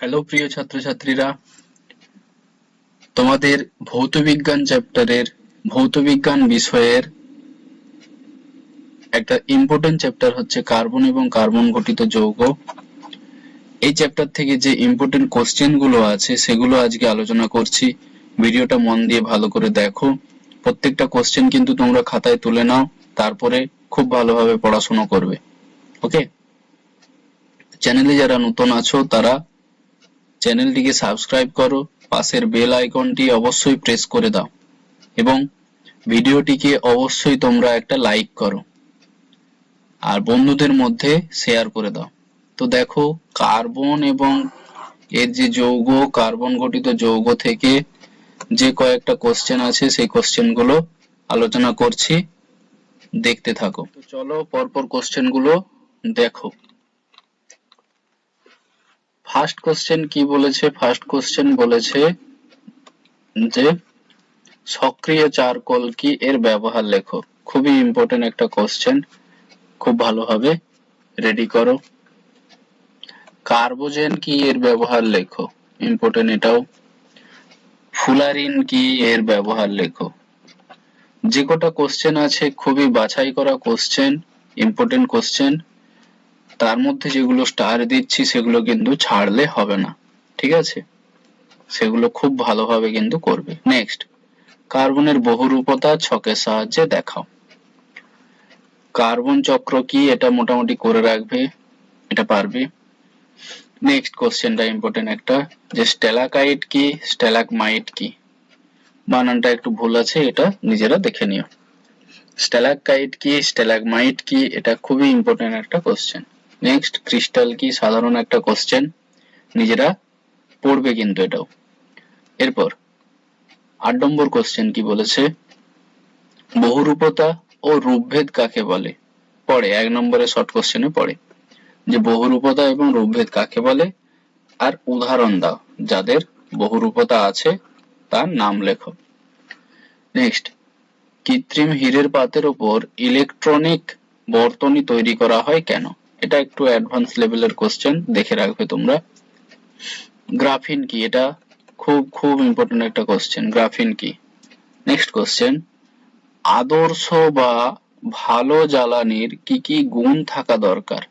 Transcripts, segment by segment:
Hello, প্রিয় ছাত্রছাত্রীরা। তোমাদের ভৌতবিজ্ঞান চ্যাপ্টারের ভৌতবিজ্ঞান বিষয়ের একটা ইম্পর্টেন্ট চ্যাপ্টার হচ্ছে কার্বন এবং কার্বন গঠিত যৌগ। এই চ্যাপ্টার থেকে যে ইম্পর্টেন্ট কোশ্চেনগুলো আছে, সেগুলো আজকে আলোচনা করছি। ভিডিওটা মন দিয়ে ভালো করে দেখো। প্রত্যেকটা কোশ্চেন কিন্তু তোমরা খাতায় তুলে নাও, তারপরে খুব ভালোভাবে পড়াশোনা করবে। ওকে চ্যানেলে যারা নতুন আছো, তারা চ্যানেলটিকে সাবস্ক্রাইব করো, পাশের বেল আইকনটি অবশ্যই প্রেস করে দাও, এবং ভিডিওটিকে অবশ্যই তোমরা একটা লাইক করো, আর বন্ধুদের মধ্যে শেয়ার করে দাও। তো দেখো, কার্বন এবং এর যে যৌগ, কার্বন গঠিত যৌগ থেকে যে কয়েকটা কোশ্চেন আছে, সেই কোশ্চেনগুলো আলোচনা করছি। দেখতে থাকো। চলো পরপর কোশ্চেনগুলো দেখো। ফার্স্ট কোশ্চেন কি বলেছে? ফার্স্ট কোশ্চেন বলেছে যে সক্রিয় চারকোল কি এর ব্যবহার লেখো। খুবই ইম্পর্টেন্ট একটা কোশ্চেন। খুব ভালোভাবে রেডি করো। কার্বোজেন কি এর ব্যবহার লেখো? ইম্পর্টেন্ট এটাও। ফুলারিন কি এর ব্যবহার লেখো? যে কটা কোশ্চেন আছে, খুবই বাছাই করা কোশ্চেন ইম্পর্টেন্ট কোশ্চেন। তার মধ্যে যেগুলো স্টার দিচ্ছি সেগুলো কিন্তু ছাড়লে হবে না। ঠিক আছে? সেগুলো খুব ভালোভাবে কিন্তু করবে। নেক্সট কার্বনের বহুরূপতা ছকের সাহায্যে দেখাও। কার্বন চক্র কি? এটা মোটামুটি করে রাখবে। এটা পারবে। নেক্সট কোশ্চেনটা ইম্পর্টেন্ট একটা, যে স্টেলাকাইট কি? স্টেলাকমাইট কি? বানানটা একটু ভুল আছে, এটা নিজেরা দেখে নিও। স্টেলাকাইট কি? স্টেলাকমাইট কি? এটা খুবই ইম্পর্টেন্ট একটা কোশ্চেন নেক্সট ক্রিস্টাল কি সাধারণ একটা কোশ্চেন নিজেরা পড়বে কিন্তু এটাও। এরপর, আট নম্বর কোশ্চেন কি বলেছে? বহুরূপতা ও রূপভেদ কাকে বলে? পড়ে, এক নম্বরে শর্ট কোশ্চেনে পড়ে। যে বহুরূপতা এবং রূপভেদ কাকে বলে? আর উদাহরণ দাও, যাদের বহুরূপতা আছে, তার নাম লেখো। নেক্সট কৃত্রিম হীরের পাতের উপর ইলেকট্রনিক বর্তনী তৈরি করা হয় কেন? এটা একটু অ্যাডভান্স লেভেলের কোশ্চেন দেখে রাখবে তোমরা। গ্রাফিন কি? এটা খুব খুব ইম্পর্টেন্ট একটা কোশ্চেন গ্রাফিন কি? নেক্সট কোশ্চেন আদর্শ বা ভালো জ্বালানির কি কি গুণ থাকা দরকার?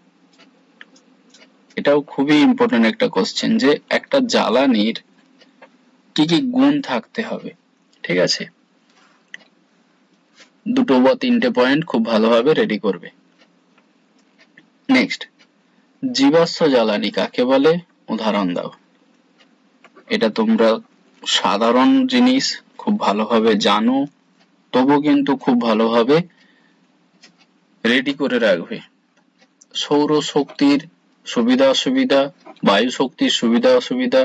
এটাও খুবই ইম্পর্টেন্ট একটা কোশ্চেন যে একটা জ্বালানির কি কি গুণ থাকতে হবে, ঠিক আছে? দুটো বা তিনটে পয়েন্ট খুব ভালোভাবে রেডি করবে। নেক্সট জীবাশ্ম জ্বালানি কাকে বলে? উদাহরণ দাও। এটা তোমরা সাধারণ জিনিস, খুব ভালোভাবে জানো তবু কিন্তু খুব ভালোভাবে রেডি করে রাখবে। সৌর শক্তির সুবিধা অসুবিধা বায়ু শক্তির সুবিধা অসুবিধা,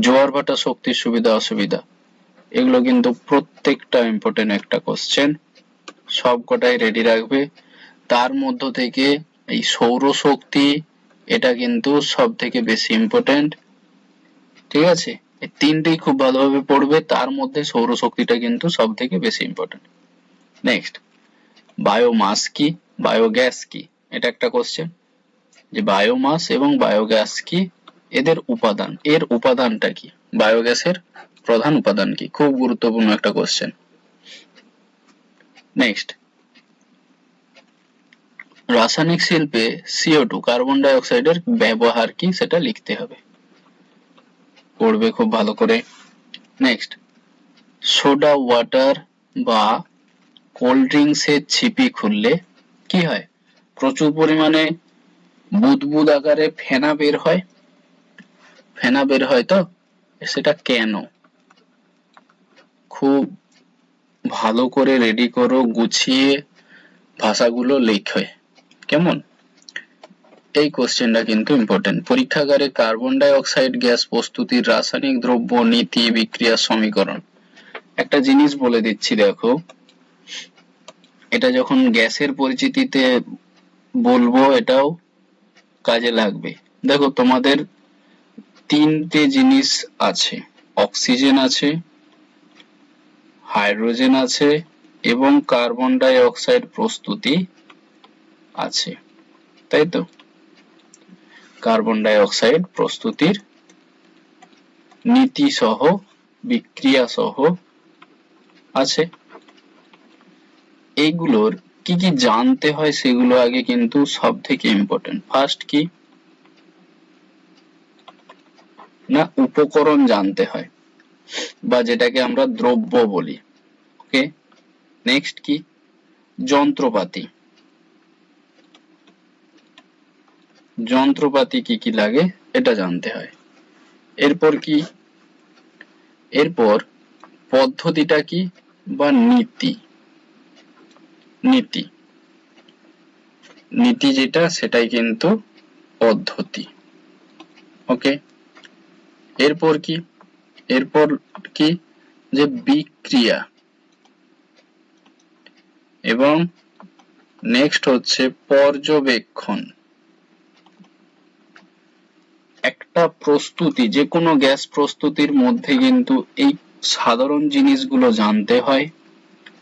জোয়ার ভাটা শক্তির সুবিধা অসুবিধা, এগুলো কিন্তু প্রত্যেকটা ইম্পর্টেন্ট একটা কোশ্চেন সব কটাই রেডি রাখবে। তার মধ্য থেকে এই সৌর শক্তি এটা কিন্তু সব থেকে বেশি ইম্পর্টেন্ট ঠিক আছে? এই তিনটেই খুব ভালোভাবে পড়বে, তার মধ্যে সৌর শক্তিটা কিন্তু সব থেকে বেশি ইম্পর্টেন্ট নেক্সট বায়োমাস কি? বায়োগ্যাস কি? এটা একটা কোশ্চেন যে বায়োমাস এবং বায়োগ্যাস কি? এদের উপাদান, এর উপাদানটা কি? বায়োগ্যাসের প্রধান উপাদান কি? খুব গুরুত্বপূর্ণ একটা কোশ্চেন নেক্সট রাসায়নিক শিল্পে সিও টু কার্বন ডাই অক্সাইডের ব্যবহার কি সেটা লিখতে হবে। পড়বে খুব ভালো করে। নেক্সট সোডা ওয়াটার বা কোল্ড ড্রিঙ্কস এর ছিপি খুললে কি হয়? প্রচুর পরিমাণে বুদবুদ আকারে ফেনা বের হয়। ফেনা বের হয় তো? সেটা কেন? খুব ভালো করে রেডি করো, গুছিয়ে ভাষাগুলো লেখে। কেমন? এই কোশ্চেনটা কিন্তু ইম্পর্টেন্ট পরীক্ষাগারে কার্বন ডাই অক্সাইড গ্যাস প্রস্তুতির রাসায়নিক দ্রব্য নীতি বিক্রিয়া সমীকরণ। একটা জিনিস বলে দিচ্ছি, দেখো। এটা যখন গ্যাসের পরিচিতিতে বলব, এটাও কাজে লাগবে। দেখো, তোমাদের তিনটে জিনিস আছে। অক্সিজেন আছে, হাইড্রোজেন আছে, এবং কার্বন ডাই অক্সাইড প্রস্তুতি আছে, তাই তো? কার্বন ডাই অক্সাইড প্রস্তুতির নীতি সহ বিক্রিয়া সহ আছে। এইগুলোর কি কি জানতে হয় সেগুলো আগে কিন্তু সব থেকে ইম্পর্টেন্ট ফার্স্ট কি? না, উপকরণ জানতে হয়, বা যেটাকে আমরা দ্রব্য বলি ওকে নেক্সট কি? যন্ত্রপাতি। যন্ত্রপাতি কি কি লাগে, এটা জানতে হয়। এরপর কি? এরপর পদ্ধতিটা কি বা নীতি? নীতি। নীতি যেটা, সেটাই কিন্তু পদ্ধতি। ওকে? এরপর কি? এরপর কি? যে বিক্রিয়া। এবং নেক্সট হচ্ছে পর্যবেক্ষণ। একটা প্রস্তুতি, যে কোনো গ্যাস প্রস্তুতির মধ্যে কিন্তু এই সাধারণ জিনিসগুলো জানতে হয়।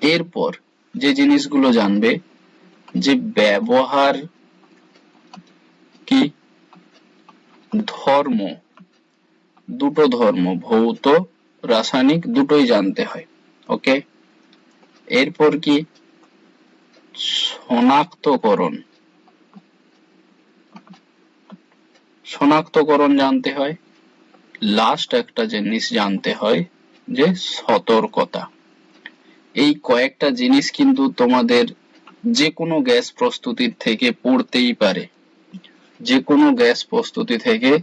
এরপর যে জিনিসগুলো জানবে, যে ব্যবহার কি? ধর্ম। দুটো ধর্ম, ভৌত, রাসায়নিক, দুটোই জানতে হয়, ওকে? এরপর কি? শনাক্তকরণ। শনাক্তকরণ জানতে হয়। লাস্ট একটা জিনিস জানতে হয় যে সতর্কতা। এই কয়েকটা জিনিস কিন্তু তোমাদের যে কোনো গ্যাস প্রস্তুতির থেকে পড়তেই পারে। যে কোনো গ্যাস প্রস্তুতি থেকে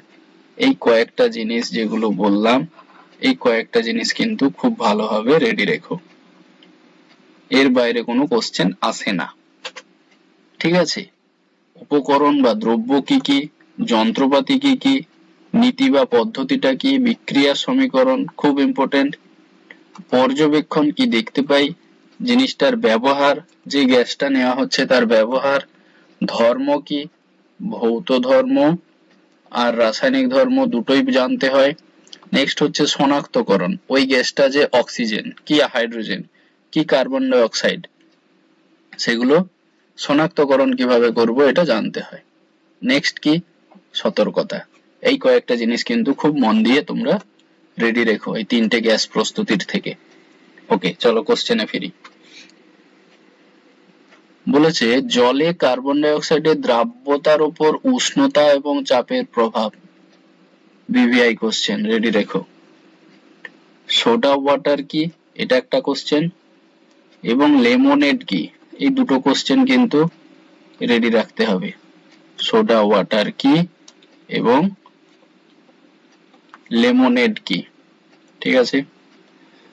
এই কয়েকটা জিনিস যেগুলো বললাম, এই কয়েকটা জিনিস কিন্তু খুব ভালোভাবে রেডি রেখো। এর বাইরে কোনো কোশ্চেন আসে না। ঠিক আছে? উপকরণ বা দ্রব্য কি কি? যন্ত্রপাতি কি কি, নীতি বা পদ্ধতিটা কি বিক্রিয়া সমীকরণ খুব ইম্পর্টেন্ট পর্যবেক্ষণ কি দেখতে পাই, জিনিসটার ব্যবহার, যে গ্যাসটা নেওয়া হচ্ছে তার ব্যবহার, ধর্ম কি, ভৌত ধর্ম আর রাসায়নিক ধর্ম দুটোই জানতে হয়। নেক্সট হচ্ছে শনাক্তকরণ, ওই গ্যাসটা যে অক্সিজেন কি হাইড্রোজেন কি কার্বন ডাই অক্সাইড সেগুলো শনাক্তকরণ কীভাবে করব এটা জানতে হয়। নেক্সট কি সতর্কতা। এই কয়েকটা জিনিস কিন্তু খুব মন দিয়ে তোমরা রেডি রেখো এই তিনটে গ্যাস প্রস্তুতির থেকে। ওকে চলো কোশ্চেনে ফিরি। বলেছে, জলে কার্বন ডাই অক্সাইডের দ্রাব্যতার উপর উষ্ণতা এবং চাপের প্রভাব। বিবিআই কোশ্চেন রেডি রেখো। সোডা ওয়াটার কি? এটা একটা কোশ্চেন এবং লেমনেড কি? এই দুটো কোশ্চেন কিন্তু রেডি রাখতে হবে। সোডা ওয়াটার কি? এবং লেমনেড কি? ঠিক আছে?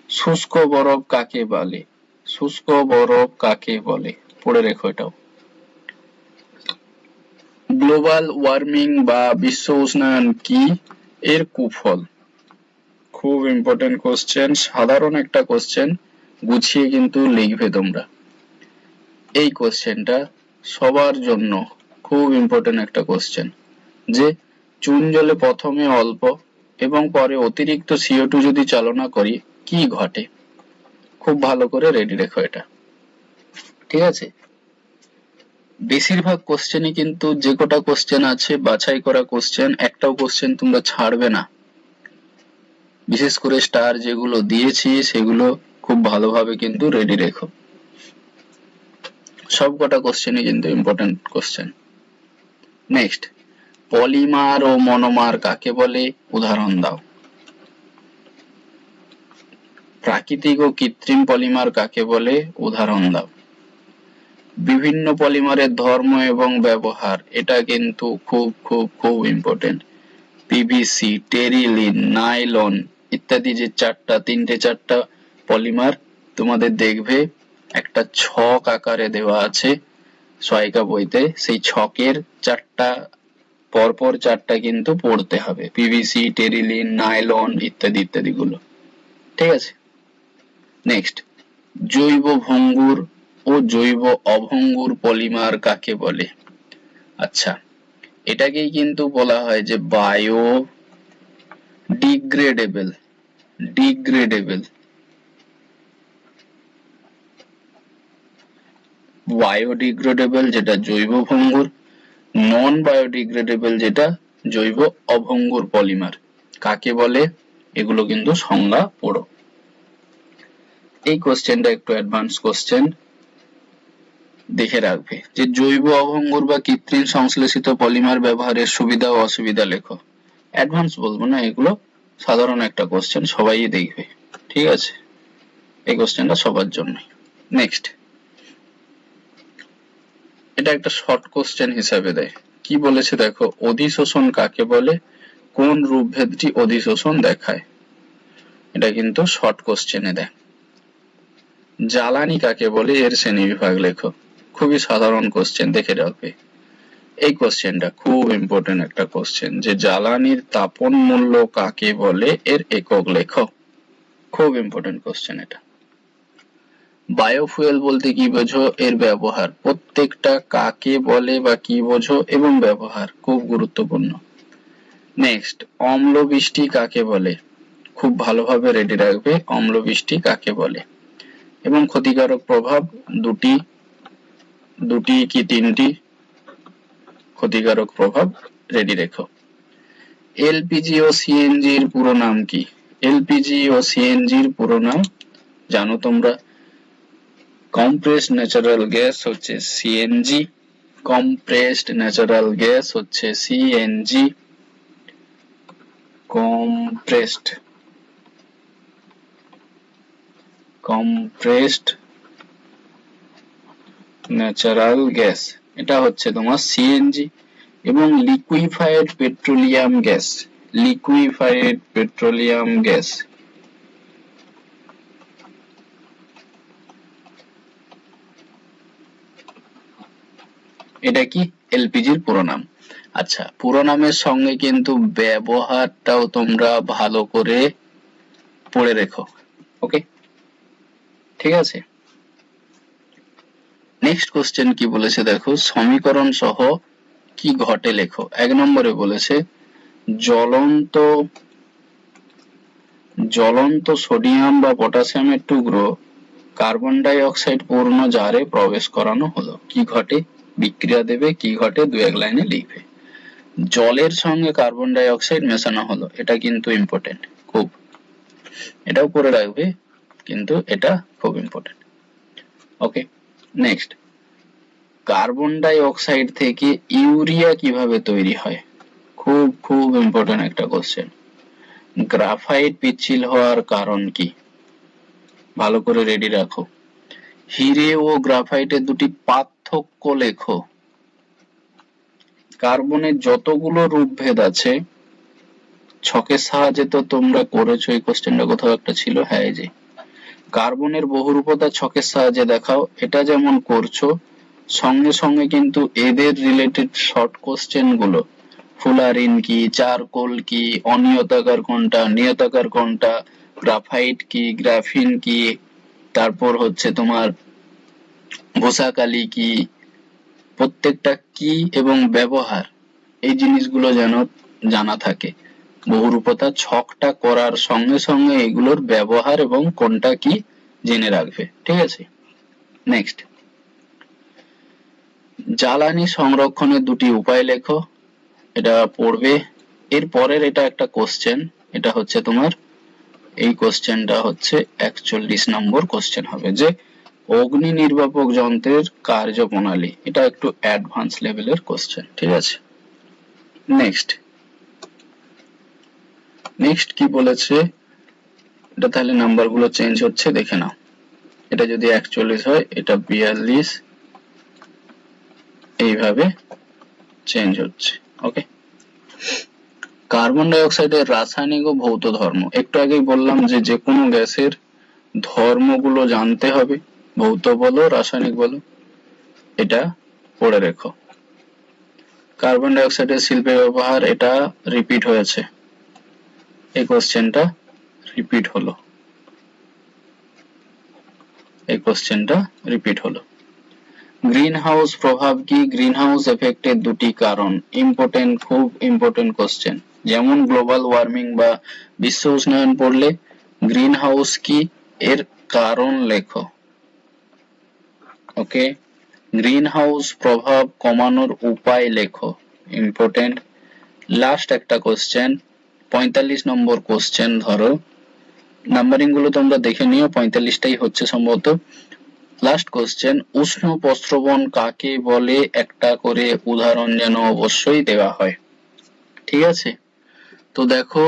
শুষ্ক বরফ কাকে বলে? শুষ্ক বরফ কাকে বলে? পড়ে রেখো এটাও। গ্লোবাল ওয়ার্মিং বা বিশ্ব উষ্ণায়ন কি? এর কুফল। খুব ইম্পর্টেন্ট কোশ্চেন সাধারণ একটা কোশ্চেন গুছিয়ে কিন্তু লিখবে তোমরা। এই কোশ্চেনটা সবার জন্য খুব ইম্পর্টেন্ট একটা কোশ্চেন যে চুন জলে প্রথমে অল্প এবং পরে অতিরিক্ত সিও টু যদি চালনা করি, কি ঘটে? খুব ভালো করে রেডি রেখো এটা। ঠিক আছে? বেশিরভাগ কোশ্চেনই কিন্তু যে কটা কোশ্চেন আছে, বাছাই করা কোশ্চেন একটাও কোশ্চেন তোমরা ছাড়বে না। বিশেষ করে স্টার যেগুলো দিয়েছি, সেগুলো খুব ভালোভাবে কিন্তু রেডি রেখো। সব কটা কোশ্চেনই কিন্তু ইম্পর্টেন্ট কোশ্চেন নেক্সট পলিমার ও মনোমার কাকে বলে? উদাহরণ দাও। প্রাকৃতিক ও কৃত্রিম পলিমার কাকে বলে? উদাহরণ দাও। বিভিন্ন পলিমারের ধর্ম এবং ব্যবহার, এটা কিন্তু খুব খুব খুব ইম্পর্টেন্ট পিভিসি টেরিলিন, নাইলন ইত্যাদি যে চারটা, তিনটে চারটা পলিমার তোমাদের দেখবে, একটা ছক আকারে দেওয়া আছে। সহায়িকা বইতে সেই ছকের চারটা পরপর চারটা কিন্তু পড়তে হবে। পিভিসি টেরিলিন, নাইলন ইত্যাদি ইত্যাদি গুলো। ঠিক আছে? নেক্সট জৈব ভঙ্গুর ও জৈব অভঙ্গুর পলিমার কাকে বলে? আচ্ছা এটাকেই কিন্তু বলা হয় যে বায়ো ডিগ্রেডেবল ডিগ্রেডেবল। বায়োডিগ্রেডেবল যেটা জৈব ভঙ্গুর নন বায়োডিগ্রেডেবল যেটা জৈব অভঙ্গুর পলিমার কাকে বলে? এগুলো কিন্তু সংজ্ঞা পড়ো এই কোশ্চেনটা একটু অ্যাডভান্স কোশ্চেন দেখে রাখবে যে জৈব অভঙ্গুর বা কৃত্রিম সংশ্লেষিত পলিমার ব্যবহারের সুবিধা ও অসুবিধা লেখো। অ্যাডভান্স বলব না, এগুলো সাধারণ একটা কোশ্চেন সবাই দেখবে। ঠিক আছে? এই কোশ্চেনটা সবার জন্য নেক্সট এটা একটা শর্ট কোশ্চেন হিসাবে দেয়। কি বলেছে দেখো, অধিশোষণ কাকে বলে? কোন রূপভেদটি অধিশোষণ দেখায়? এটা কিন্তু শর্ট কোশ্চেনে দেয়। জ্বালানি কাকে বলে? এর শ্রেণি বিভাগ লেখো। খুবই সাধারণ কোশ্চেন দেখে রাখবে এই কোশ্চেনটা খুব ইম্পর্টেন্ট একটা কোশ্চেন যে জ্বালানির তাপন মূল্য কাকে বলে? এর একক লেখো। খুব ইম্পর্টেন্ট কোশ্চেন এটা। বায়োফুয়েল বলতে কি বোঝো? এর ব্যবহার। প্রত্যেকটা কাকে বলে বা কি বোঝো এবং ব্যবহার খুব গুরুত্বপূর্ণ। নেক্সট অম্ল বৃষ্টি কাকে বলে? খুব ভালোভাবে রেডি রাখবে অম্ল বৃষ্টি কাকে বলে? এবং ক্ষতিকারক প্রভাব দুটি দুটি কি তিনটি? ক্ষতিকারক প্রভাব রেডি রেখো। এলপিজি ও সিএনজির পুরো নাম কি? এলপিজি ও সিএনজির পুরো নাম জানো তোমরা? কম্প্রেসড ন্যাচারাল গ্যাস হচ্ছে সিএনজি কম্প্রেসড ন্যাচারাল গ্যাস হচ্ছে CNG compressed compressed natural gas এটা হচ্ছে তোমার সিএনজি এবং liquefied petroleum gas liquefied petroleum gas এটা কি এলপিজির পুরো নাম? আচ্ছা পুরো নামের সঙ্গে কিন্তু ব্যবহারটাও তোমরা ভালো করে পড়ে রেখো ওকে ঠিক আছে? নেক্সট কোশ্চেন কি বলেছে দেখো, সমীকরণ সহ কি ঘটে লেখো? এক নম্বরে বলেছে, জ্বলন্ত জ্বলন্ত সোডিয়াম বা পটাশিয়ামের টুকরো কার্বন ডাই অক্সাইড পূর্ণ জারে প্রবেশ করানো হলো। কি ঘটে? বিক্রিয়া দেবে, কি ঘটে, দু এক লাইনে লিখবে। জলের সঙ্গে কার্বন ডাই অক্সাইড মেশানো হলো, এটা কিন্তু ইম্পর্টেন্ট খুব। এটাও করে রাখবে, কিন্তু এটা খুব important okay next carbon dioxide থেকে ইউরিয়া কীভাবে তৈরি হয়? খুব খুব ইম্পর্টেন্ট একটা কোশ্চেন গ্রাফাইট পিচ্ছিল হওয়ার কারণ কি? ভালো করে রেডি রাখো। হিরে ও গ্রাফাইটের দুটি পার্থক্য লেখো কার্বনের যতগুলো রূপভেদ আছে ছকের সাহায্যে তো তোমরা করেছ এই কোশ্চেনটা কোথাও একটা ছিল হ্যাঁ এই যে। কার্বনের বহুরূপতা ছকের সাহায্যে দেখাও, এটা যেমন করছ, সঙ্গে সঙ্গে কিন্তু এদের রিলেটেড শর্ট কোশ্চেনগুলো ফুলারিন কি, চারকোল কি, অনিয়তাকার কোনটা, নিয়তাকার কোনটা, গ্রাফাইট কি, গ্রাফিন কি, তারপর হচ্ছে তোমার ভূষাকালি কি প্রত্যেকটা কি এবং ব্যবহার, এই জিনিসগুলো যেন জানা থাকে। বহুরূপতা ছকটা করার সঙ্গে সঙ্গে এগুলোর ব্যবহার এবং কোনটা কি জেনে রাখবে। ঠিক আছে? নেক্সট জ্বালানি সংরক্ষণের দুটি উপায় লেখো। এটা পড়বে। এর পরের এটা একটা কোশ্চেন এটা হচ্ছে তোমার, এই কোশ্চেনটা হচ্ছে একচল্লিশ নম্বর কোশ্চেন হবে যে অগ্নি নির্বাপক যন্ত্রের কার্যপ্রণালী। এটা একটু অ্যাডভান্স লেভেলের কোশ্চেন ঠিক আছে? নেক্সট নেক্সট কি বলেছে? এটা তাহলে নাম্বারগুলো চেঞ্জ হচ্ছে, দেখে নাও। এটা যদি একচল্লিশ হয়, এটা বিয়াল্লিশ। এইভাবে চেঞ্জ হচ্ছে ওকে কার্বন ডাই অক্সাইডের রাসায়নিক ও ভৌত ধর্ম। একটু আগেই বললাম যে যে কোনো গ্যাসের ধর্মগুলো জানতে হবে। ভৌত বলো, রাসায়নিক বলো, এটা পড়ে রেখো। কার্বন ডাই অক্সাইডের শিল্পে ব্যবহার, এটা রিপিট হয়েছে। এই কোশ্চেনটা রিপিট হলো। এই কোশ্চেনটা রিপিট হলো। গ্রিন হাউস প্রভাব কি? গ্রিন হাউস এফেক্টের দুটি কারণ। ইম্পর্টেন্ট খুব ইম্পর্টেন্ট কোশ্চেন যেমন গ্লোবাল ওয়ার্মিং বা বিশ্ব উষ্ণায়ন পড়লে গ্রিন হাউস কি এর কারণ লেখো। ওকে গ্রিন হাউস প্রভাব কমানোর উপায় লেখো। ইম্পর্টেন্ট লাস্ট একটা কোশ্চেন পঁয়তাল্লিশ নম্বর কোশ্চেন ধরো। নাম্বারিংগুলো তোমরা দেখে নিও, পঁয়তাল্লিশটাই হচ্ছে সম্ভবত। লাস্ট কোশ্চেন উষ্ণ প্রস্রবণ কাকে বলে? একটা করে উদাহরণ যেন অবশ্যই দেওয়া হয়। ঠিক আছে? তো দেখো,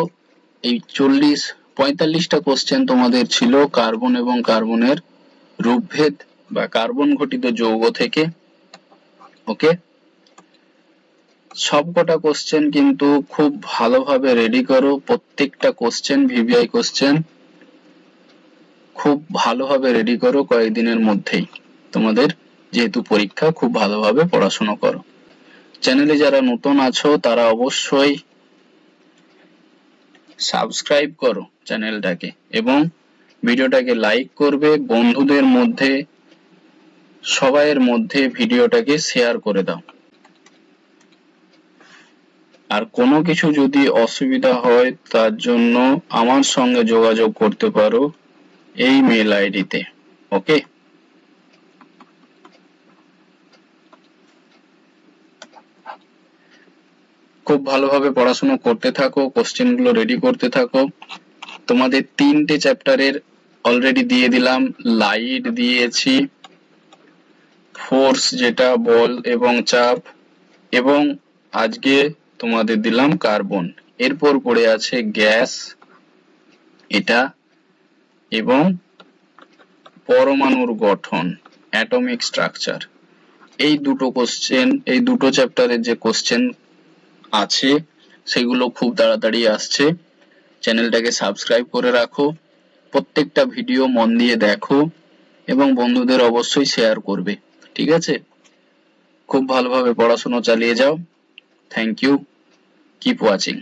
এই চল্লিশ, পঁয়তাল্লিশটা কোশ্চেন তোমাদের ছিল কার্বন এবং কার্বনের রূপভেদ। বা কার্বন ঘটিত যৌগ থেকে ওকে সবকটা কোশ্চেন কিন্তু খুব ভালোভাবে রেডি করো। প্রত্যেকটা কোশ্চেন ভিভিআই কোশ্চেন খুব ভালোভাবে রেডি করো কয়েকদিনের মধ্যেই। তোমাদের যেহেতু পরীক্ষা, খুব ভালোভাবে পড়াশোনা করো। চ্যানেলে যারা নতুন আছো, তারা অবশ্যই সাবস্ক্রাইব করো চ্যানেলটাকে এবং ভিডিওটাকে লাইক করবে। বন্ধুদের মধ্যে সবাইয়ের মধ্যে ভিডিওটাকে শেয়ার করে দাও। আর কোনো কিছু যদি অসুবিধা হয়, তার জন্য আমার সঙ্গে যোগাযোগ করতে পারো এই মেল আইডিতে ওকে খুব ভালোভাবে পড়াশোনা করতে থাকো কোশ্চেনগুলো রেডি করতে থাকো। তোমাদের তিনটে চ্যাপ্টারের অলরেডি দিয়ে দিলাম লাইট দিয়েছি। ফোর্স যেটা, বল এবং চাপ এবং আজকে তোমাদের দিলাম কার্বন এরপর পড়ে আছে গ্যাস এটা এবং পরমাণুর গঠন অ্যাটমিক স্ট্রাকচার এই দুটো কোশ্চেন এই দুটো চ্যাপ্টারের যে কোশ্চেন আছে, সেগুলো খুব তাড়াতাড়ি আসছে। চ্যানেলটাকে সাবস্ক্রাইব করে রাখো। প্রত্যেকটা ভিডিও মন দিয়ে দেখো এবং বন্ধুদের অবশ্যই শেয়ার করবে। ঠিক আছে? খুব ভালোভাবে পড়াশোনা চালিয়ে যাও। Thank you keep watching